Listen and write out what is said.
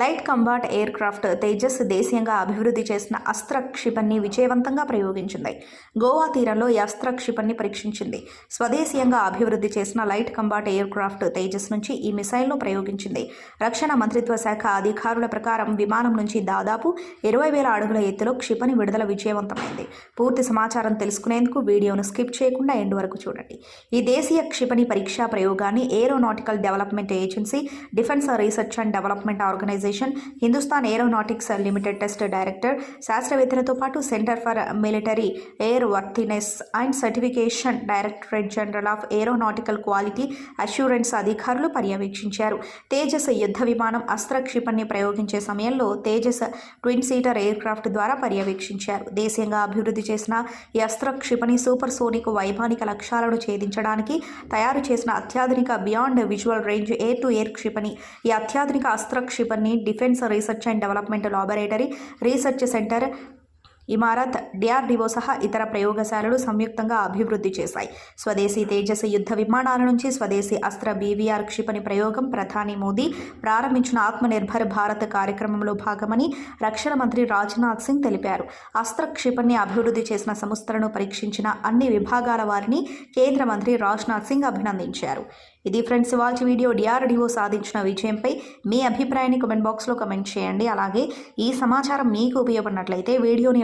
Light combat aircraft Tejas దేశీయంగా అభివృద్ధి చేసిన అస్త్ర క్షిపణిని విజయవంతంగా ప్రయోగించింది. గోవా తీరంలో ఈ అస్త్ర క్షిపణిని పరీక్షించింది. స్వదేశీయంగా అభివృద్ధి చేసిన light combat aircraft Tejas నుంచి ఈ మిసైల్ను ప్రయోగించింది. రక్షణ మంత్రిత్వ శాఖ అధికారుల ప్రకారం విమానం నుంచి దాదాపు ఇరవై వేల అడుగుల ఎత్తులో క్షిపణి విడుదల విజయవంతమైంది. పూర్తి సమాచారం తెలుసుకునేందుకు వీడియోను స్కిప్ చేయకుండా ఎండ్ వరకు చూడండి. ఈ దేశీయ క్షిపణి పరీక్షా ప్రయోగాన్ని aeronautical development agency defence research and development organisation Hindustan aeronautics limited test director శాస్త్రవేత్తలతో పాటు centre for military airworthiness and certification directorate general of aeronautical quality assurance అధికారులు పర్యవేక్షించారు. తేజస్ యుద్ధ విమానం అస్త్ర క్షిపణిని ప్రయోగించే సమయంలో Tejas twin seater aircraft ద్వారా పర్యవేక్షించారు. దేశీయంగా అభివృద్ధి చేసిన ఈ అస్త్ర క్షిపణి సూపర్ సోనిక్ వైమానిక లక్ష్యాలను ఛేదించడానికి తయారు చేసిన అత్యాధునిక beyond visual range air to air క్షిపణి. ఈ అత్యాధునిక అస్త్ర క్షిపణి defence research and development laboratory research centre Imarat DRDO సహా ఇతర ప్రయోగశాలలు సంయుక్తంగా అభివృద్ధి చేశాయి. స్వదేశీ తేజస్ యుద్ధ విమానాల నుంచి స్వదేశీ అస్త్ర బీవీఆర్ క్షిపణి ప్రయోగం ప్రధాని మోదీ ప్రారంభించిన ఆత్మనిర్భర్ భారత్ కార్యక్రమంలో భాగమని రక్షణ మంత్రి రాజ్నాథ్ సింగ్ తెలిపారు. అస్త్ర క్షిపణి అభివృద్ధి చేసిన సంస్థలను పరీక్షించిన అన్ని విభాగాల వారిని కేంద్ర మంత్రి రాజ్నాథ్ సింగ్ అభినందించారు. ఇది ఫ్రెండ్స్ ఇవాల్చి వీడియో డిఆర్డిఓ సాధించిన విజయంపై మీ అభిప్రాయాన్ని కమెంట్ బాక్స్లో కమెంట్ చేయండి. అలాగే ఈ సమాచారం మీకు ఉపయోగపడినట్లయితే వీడియోని